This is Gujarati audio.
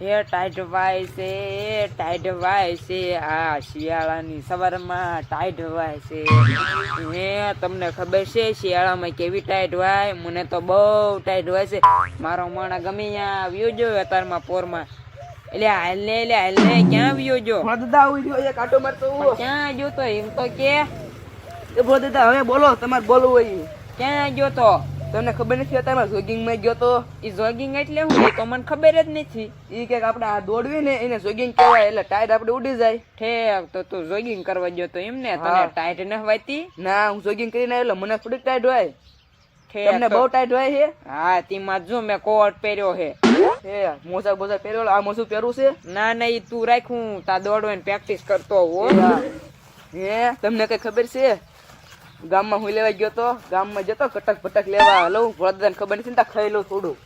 એ ટાઈટ વાય છે એ ટાઈટ વાય છે. આ શિયાળાની સવારમાં ટાઈટ વાય છે. હે તમને ખબર છે શિયાળામાં કેવી ટાઈટ વાય? મને તો બહુ ટાઈટ વાય છે. મારો માણા ગમે ત્યાં આવ્યો જો અત્યારમાં પોરમાં. એટલે હાલ ને એટલે હાલ ને ક્યાં આવ્યો જો? જો મારતો ક્યાં જો તો એમ તો કે? દાદા હવે બોલો તમારે બોલવું હોય. ક્યાં ગયો તો? તમને ખબર નથી અત્યારમાં જોગિંગમાં ગયો તો એ જોગિંગ એટલે હું તો મને ખબર જ નથી. એ કે આપણે આ દોડવી ને એને જોગિંગ કહેવાય એટલે ટાયર આપણે ઉડી જાય. ઠેક તો તું જોગિંગ કરવા ગયો તો એમ ને? તને. ટાઈટ ન વાતી ના હું જોગિંગ કરીને આવ્યો મને થોડીક ટાઈટ હોય. તમને બહુ ટાઈટ હોય છે? હા તેમાં જો મેં કોટ પહેર્યો હે હે મોજા બોજા પહેર્યો આ મોજું પહેરવું છે? ના ના ઈ તું રાખું તા દોડવાની પ્રેક્ટિસ કરતો હો. હે તમને કઈ ખબર છે? ગામમાં હું લેવા ગયો તો ગામમાં જતો કટક પટક લેવા લઉં ભોળા ખબર નથી ખાઈ લઉં થોડું.